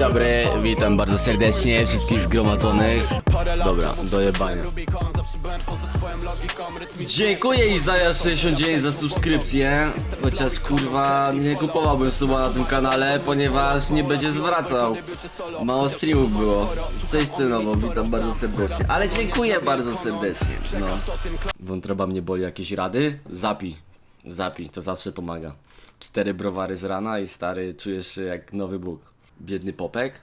dobry, witam bardzo serdecznie wszystkich zgromadzonych. Dobra, dojebanie. Dziękuję Izaja 69 za subskrypcję. Chociaż kurwa nie kupowałbym suba na tym kanale, ponieważ nie będzie zwracał. Mało streamów było. Cześć cenowo, witam bardzo serdecznie. Ale dziękuję bardzo serdecznie. No. Wątroba mnie boli jakieś rady? Zapij. Zapij, to zawsze pomaga. Cztery browary z rana i stary czujesz się jak nowy Bóg. Biedny Popek.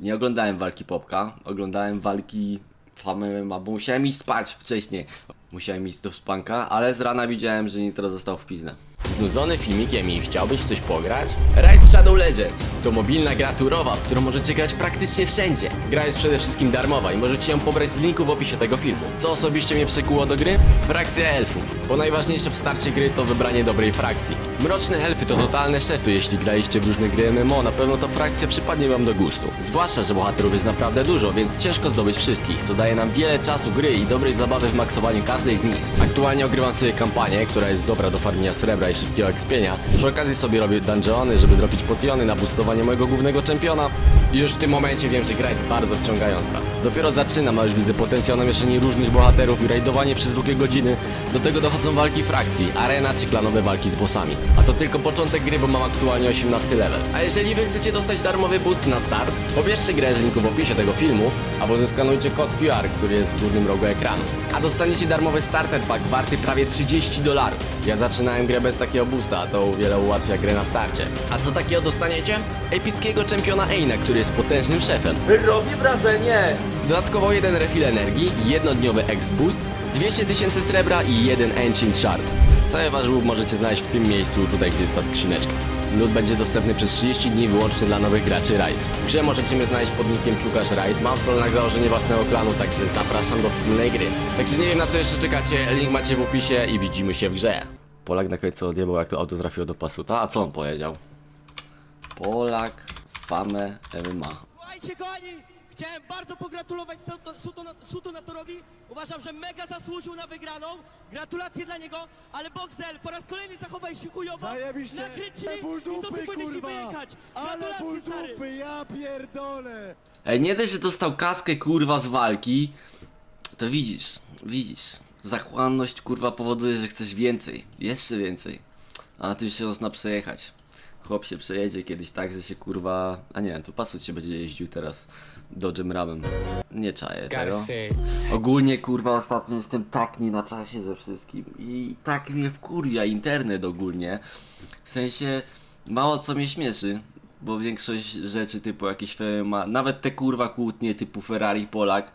Nie oglądałem walki Popka, oglądałem walki Famy, bo musiałem iść spać wcześniej. Musiałem iść do spanka, ale z rana widziałem, że Nitro został w piznę. Znudzony filmikiem i chciałbyś coś pograć? Raid Shadow Legends to mobilna gra turowa, w którą możecie grać praktycznie wszędzie. Gra jest przede wszystkim darmowa i możecie ją pobrać z linku w opisie tego filmu. Co osobiście mnie przykuło do gry? Frakcja elfów. Bo najważniejsze w starcie gry to wybranie dobrej frakcji. Mroczne elfy to totalne szefy, jeśli graliście w różne gry MMO, na pewno ta frakcja przypadnie wam do gustu. Zwłaszcza, że bohaterów jest naprawdę dużo, więc ciężko zdobyć wszystkich, co daje nam wiele czasu gry i dobrej zabawy w maksowaniu każdej z nich. Aktualnie ogrywam sobie kampanię, która jest dobra do farmienia srebra i szybkiego expienia. Przy okazji sobie robię dungeony, żeby dropić potiony na boostowanie mojego głównego czempiona. Już w tym momencie wiem, że gra jest bardzo wciągająca. Dopiero zaczynam, a już widzę potencjał na mieszanie różnych bohaterów i rajdowanie przez długie godziny. Do tego dochodzą walki frakcji, arena czy klanowe walki z bossami. A to tylko początek gry, bo mam aktualnie 18 level. A jeżeli wy chcecie dostać darmowy boost na start, pobierzcie grę z linku w opisie tego filmu, albo zeskanujcie kod QR, który jest w górnym rogu ekranu. A dostaniecie darmowy starter pack warty prawie 30 dolarów. Ja zaczynałem grę bez takiego boosta, a to o wiele ułatwia grę na starcie. A co takiego dostaniecie? Epickiego czempiona Eina, który jest potężnym szefem. Robi wrażenie! Dodatkowo jeden refill energii, jednodniowy X Boost, 200 tysięcy srebra i jeden Ancient Shard. Cały wasz łuk możecie znaleźć w tym miejscu, tutaj gdzie jest ta skrzyneczka. Lód będzie dostępny przez 30 dni wyłącznie dla nowych graczy Raid. W grze możecie mnie znaleźć pod nickiem Czukasz Raid. Mam w planach założenie własnego klanu, także zapraszam do wspólnej gry. Także nie wiem na co jeszcze czekacie, link macie w opisie i widzimy się w grze. Polak na końcu odjebał jak to auto trafiło do pasuta, a co on powiedział? Polak, famę, MMA. Słuchajcie kochani, chciałem bardzo pogratulować Suto- Suto- Sutonatorowi. Uważam, że mega zasłużył na wygraną. Gratulacje dla niego, ale Boxdel po raz kolejny zachowaj się chujowo. Zajebiście! Ale ból i to dupy, ty powinieneś kurwa! wyjechać. Ale Gratulacje ból stary. dupy, ja pierdolę! Ej, nie dość, że dostał kaskę kurwa z walki, to widzisz, widzisz. Zachłanność kurwa powoduje, że chcesz więcej, jeszcze więcej. A na tym się można przejechać. Chłop się przejedzie kiedyś tak, że się kurwa. A nie, to pasut się będzie jeździł teraz Dodge'em Ramem. Nie czaję tego. Ogólnie kurwa ostatnio jestem tak nie na czasie ze wszystkim i tak mnie wkurwia internet ogólnie. W sensie mało co mnie śmieszy, bo większość rzeczy typu jakieś ma nawet te kurwa kłótnie typu Ferrari Polak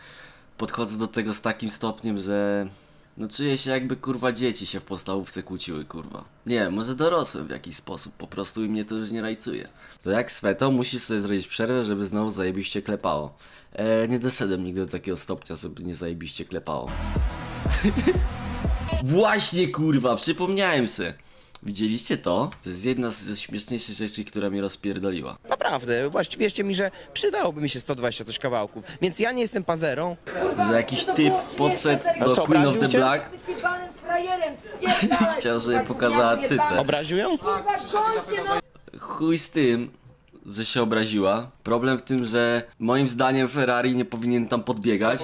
podchodzę do tego z takim stopniem, że no czuję się jakby kurwa dzieci się w podstawówce kłóciły kurwa. Nie, może dorosłem w jakiś sposób, po prostu i mnie to już nie rajcuje. To jak Sveto musisz sobie zrobić przerwę, żeby znowu zajebiście klepało. E, nie doszedłem nigdy do takiego stopnia, żeby nie zajebiście klepało. Właśnie kurwa, przypomniałem se. Widzieliście to? To jest jedna ze śmieszniejszych rzeczy, która mnie rozpierdoliła. Naprawdę, właściwie wierzcie mi, że przydałoby mi się 120 coś kawałków. Więc ja nie jestem pazerą. Że jakiś typ podszedł do co, Queen of the cię? Black Jesteś panem frajerem, spierdalaj, Chciał, żeby pokazała cycę. Obraził ją? Kurwa, no! Chuj z tym, że się obraziła. Problem w tym, że moim zdaniem Ferrari nie powinien tam podbiegać.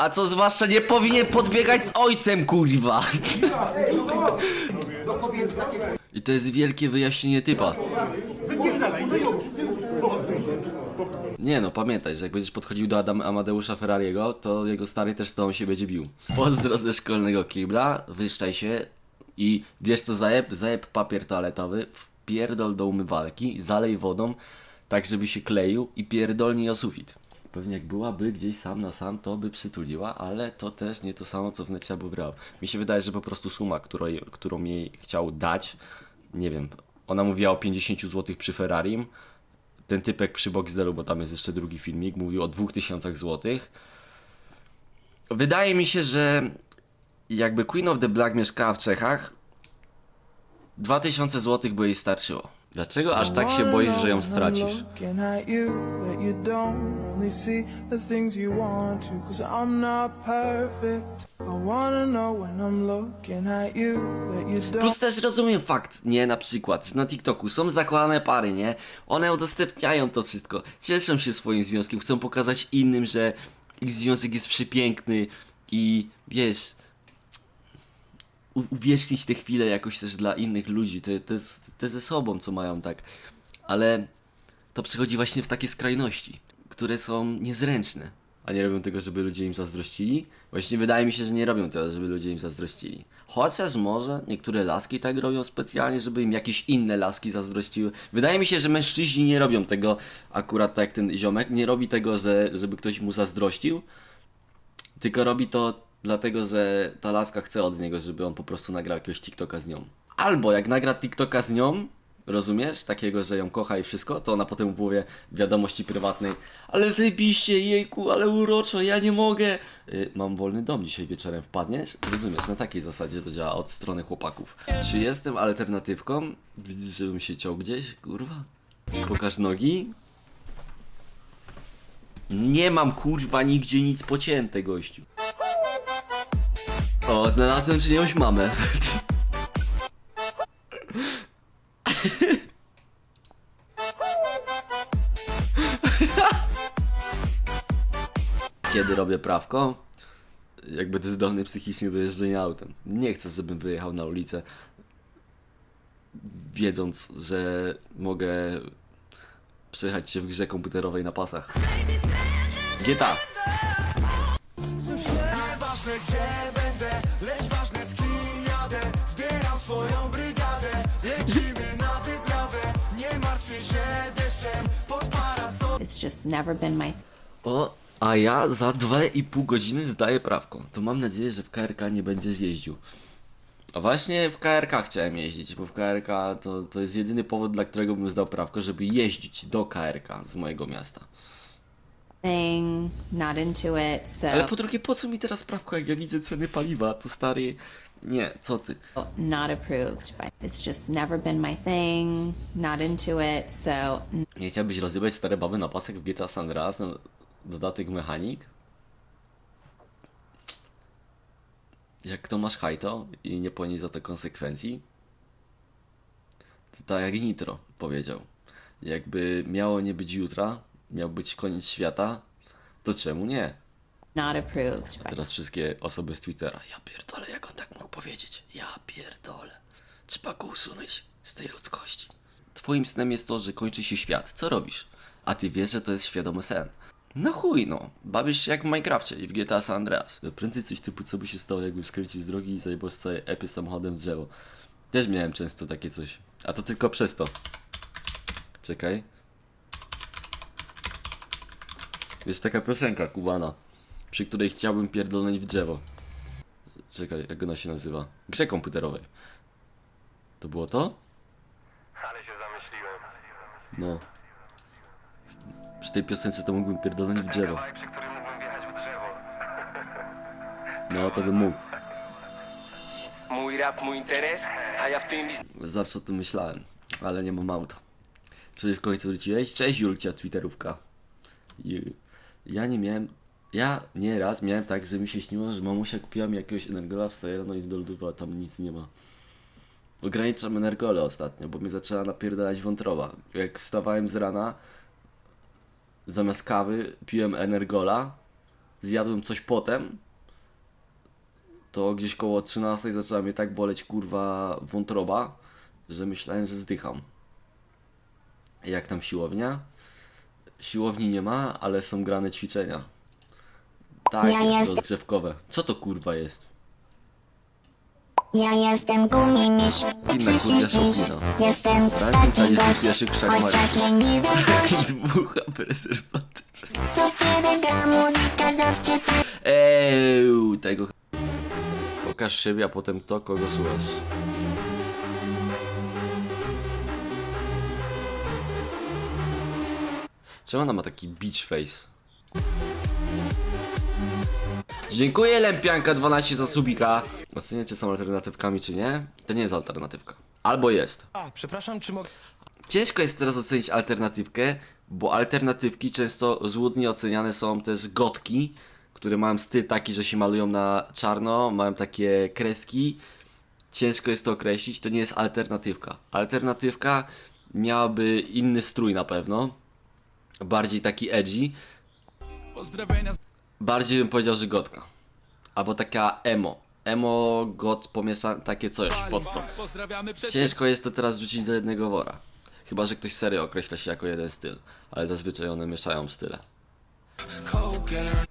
A co zwłaszcza nie powinien podbiegać z ojcem, kurwa. I to jest wielkie wyjaśnienie typa. Nie no, pamiętaj, że jak będziesz podchodził do Adam Amadeusza Ferrariego, to jego stary też z tobą się będzie bił. Pozdro ze szkolnego kibla, wyszczaj się i wiesz co zajeb? Zajeb papier toaletowy, wpierdol do umywalki, zalej wodą, tak żeby się kleił i pierdolnij o sufit. Pewnie jak byłaby gdzieś sam na sam, to by przytuliła, ale to też nie to samo, co w necie by brał. Mi się wydaje, że po prostu suma, której, którą jej chciał dać, nie wiem, ona mówiła o 50 zł przy Ferrarim, ten typek przy Boxdelu, bo tam jest jeszcze drugi filmik, mówił o 2000 zł. Wydaje mi się, że jakby Queen of the Black mieszkała w Czechach, 2000 zł by jej starczyło. Dlaczego aż tak się boisz, że ją stracisz? Plus też rozumiem fakt, nie, na przykład, na TikToku są zakładane pary, nie? One udostępniają to wszystko, cieszą się swoim związkiem, chcą pokazać innym, że ich związek jest przepiękny i wiesz, uwiecznić te chwile jakoś też dla innych ludzi, te, te, te ze sobą, co mają tak. Ale to przychodzi właśnie w takie skrajności, które są niezręczne. A nie robią tego, żeby ludzie im zazdrościli? Właśnie wydaje mi się, że nie robią tego, żeby ludzie im zazdrościli. Chociaż może niektóre laski tak robią specjalnie, żeby im jakieś inne laski zazdrościły. Wydaje mi się, że mężczyźni nie robią tego akurat tak jak ten ziomek, nie robi tego, że, żeby ktoś mu zazdrościł, tylko robi to dlatego, że ta laska chce od niego, żeby on po prostu nagrał jakiegoś TikToka z nią. Albo jak nagra TikToka z nią, rozumiesz? Takiego, że ją kocha i wszystko, to ona potem mu powie wiadomości prywatnej Ale zajebiście, jejku, ale uroczo, ja nie mogę. Y, mam wolny dom dzisiaj wieczorem, wpadniesz? Rozumiesz, na takiej zasadzie to działa od strony chłopaków. Czy jestem alternatywką? Widzisz, żebym się ciął gdzieś? Kurwa. Pokaż nogi. Nie mam kurwa nigdzie nic pocięte, gościu. O, znalazłem czyjąś mamę. Kiedy robię prawko? Jak będę zdolny psychicznie do jeżdżenia autem. Nie chcę, żebym wyjechał na ulicę wiedząc, że mogę przejechać się w grze komputerowej na pasach. GTA. It's just never been my O, a ja za 2,5 godziny zdaję prawko. To mam nadzieję, że w KRK nie będziesz jeździł. A właśnie w KRK chciałem jeździć, bo w KRK to, to jest jedyny powód, dla którego bym zdał prawko, żeby jeździć do KRK z mojego miasta. Thing, not into it, so Ale po drugie, po co mi teraz prawko, jak ja widzę ceny paliwa? To stary... Nie, co ty? not approved. By, it's just never been my thing, not into it, so Nie chciałbyś rozjebać stare baby na pasek w GTA San Andreas, no, dodatek mechanik? Jak to masz hajto i nie ponieść za to konsekwencji? To tak jak Nitro powiedział. Jakby miało nie być jutra, miał być koniec świata, to czemu nie? not approved. By, Teraz wszystkie osoby z Twittera. Ja pierdolę, jak on tak mógł powiedzieć? Ja pierdolę. Trzeba go usunąć z tej ludzkości. Twoim snem jest to, że kończy się świat. Co robisz? A ty wiesz, że to jest świadomy sen. No chuj no, bawisz się jak w Minecrafcie i w GTA San Andreas. Prędzej coś typu, co by się stało, jakbym skręcił z drogi i zajebał całej epy samochodem w drzewo. Też miałem często takie coś. A to tylko przez to. Czekaj. Jest taka piosenka kubana, przy której chciałbym pierdolnąć w drzewo. Czekaj, jak ona się nazywa? W grze komputerowej. To było to? Ale się zamyśliłem. No. Przy tej piosence to mógłbym pierdolnąć w drzewo. Kawałek, przy którym mógłbym wjechać w drzewo. No, to bym mógł. Mój rap, mój interes, a ja w tym Zawsze o tym myślałem, ale nie mam auta. Czy w końcu wróciłeś? Cześć Julcia, Twitterówka. Ja nie miałem... Ja nieraz miałem tak, że mi się śniło, że mamusia kupiła mi jakiegoś energola, wstaję rano i do lodówki, a tam nic nie ma. Ograniczam energole ostatnio, bo mnie zaczęła napierdalać wątroba. Jak wstawałem z rana, zamiast kawy piłem energola, zjadłem coś potem, to gdzieś koło 13 zaczęła mnie tak boleć kurwa wątroba, że myślałem, że zdycham. Jak tam siłownia? Siłowni nie ma, ale są grane ćwiczenia. Tak, Ja jest rozgrzewkowe. Co to kurwa jest? Ja jestem gumimiś, Inna kurwa szopina. jestem Tak? taki Zajedzie gość, pierwszy krzak chociaż Marii. mnie nie dość, Dmucha prezerwatyw. co kiedy gra muzyka zawsze tak Eee, tego. Pokaż siebie, a potem to, kogo słuchasz. Czemu ona ma taki beach face? Dziękuję Lempianka12 za subika. Oceniacie są alternatywkami czy nie? To nie jest alternatywka. Albo jest. A, przepraszam, czy mogę... Ciężko jest teraz ocenić alternatywkę, bo alternatywki często złudnie oceniane są też gotki, które mają styl taki, że się malują na czarno, mają takie kreski. Ciężko jest to określić, to nie jest alternatywka. Alternatywka miałaby inny strój na pewno, bardziej taki edgy. Bardziej bym powiedział, że gotka. Albo taka emo. Emo, got, pomieszane, takie coś pod to. Ciężko jest to teraz rzucić do jednego wora. Chyba, że ktoś serio określa się jako jeden styl, ale zazwyczaj one mieszają style.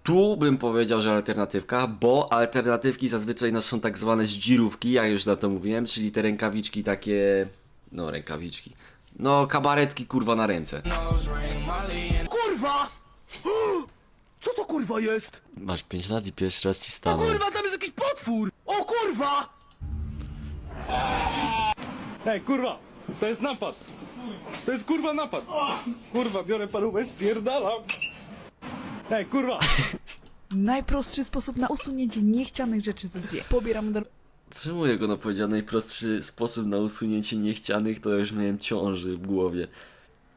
Tu bym powiedział, że alternatywka, bo alternatywki zazwyczaj noszą tak zwane zdzirówki, jak już na to mówiłem, czyli te rękawiczki takie... No, rękawiczki. No, kabaretki kurwa na ręce. Kurwa! Co to kurwa jest? Masz 5 lat i pierwszy raz ci stanął. Kurwa, tam jest jakiś potwór! O kurwa! Ej, kurwa! To jest napad! To jest kurwa napad! Kurwa, biorę parówę, spierdalam! Ej, kurwa! Najprostszy sposób na usunięcie niechcianych rzeczy ze zdjęć. Pobieram do Czemu jego no powiedział najprostszy sposób na usunięcie niechcianych, to już miałem ciąży w głowie.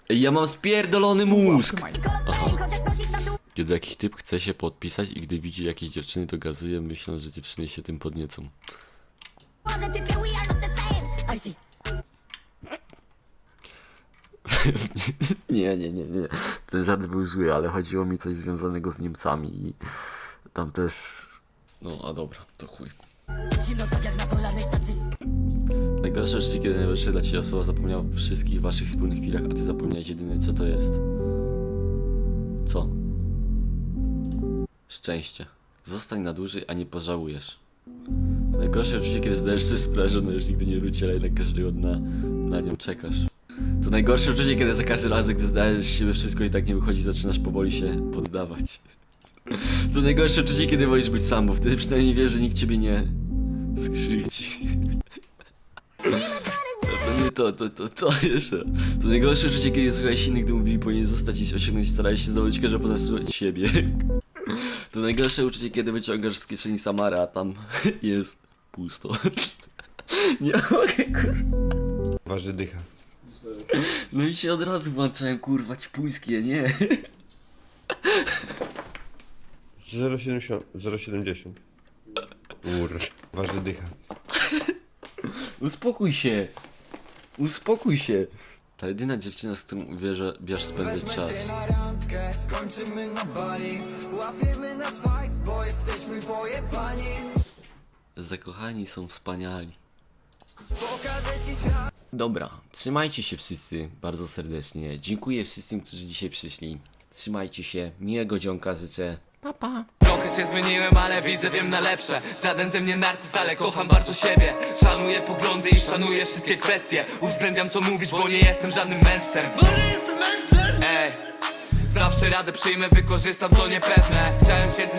Ej, ja mam spierdolony mózg! Aha. Kiedy jakiś typ chce się podpisać i gdy widzi jakieś dziewczyny, to gazuje, myśląc, że dziewczyny się tym podniecą. nie, nie, nie, nie. Ten żart był zły, ale chodziło mi coś związanego z Niemcami i tam też... No, a dobra, to chuj. Najgorsze uczucie, kiedy najlepsza dla Ciebie osoba zapomniała o wszystkich Waszych wspólnych chwilach, a Ty zapomniałeś jedyne, co to jest. Co? Szczęście. Zostań na dłużej, a nie pożałujesz. Najgorsze uczucie, kiedy zdajesz sobie sprawę, że ona już nigdy nie wróci, ale jednak każdego dnia na nią czekasz. To najgorsze uczucie, kiedy za każdym razem, gdy zdajesz siebie wszystko i tak nie wychodzi, zaczynasz powoli się poddawać. To najgorsze uczucie, kiedy wolisz być sam, bo wtedy przynajmniej wiesz, że nikt ciebie nie skrzywdzi. No to nie to, to, to, to jeszcze. To najgorsze uczucie, kiedy słuchałeś innych, gdy mówili, powinien zostać i osiągnąć, starałeś się zdobyć każde poza siebie. To najgorsze uczucie, kiedy wyciągasz z kieszeni Samara, a tam jest pusto. Nie mogę, kurwa. Waży dycha. No i się od razu włączałem, kurwa, ćpuńskie, nie? 0,70. 0,70. Ur. Waży dycha. Uspokój się. Uspokój się. Ta jedyna dziewczyna, z którą wie, że bierz spędzać czas. Zakochani są wspaniali. Dobra, trzymajcie się wszyscy bardzo serdecznie. Dziękuję wszystkim, którzy dzisiaj przyszli. Trzymajcie się, miłego dzionka życzę. Pa, pa. Trochę się zmieniłem, ale widzę, wiem na lepsze. Żaden ze mnie narcyz, ale kocham bardzo siebie. Szanuję poglądy i szanuję wszystkie kwestie. Uwzględniam co mówić, bo nie jestem żadnym mędrcem. Ej, zawsze radę przyjmę, wykorzystam to niepewne. Chciałem się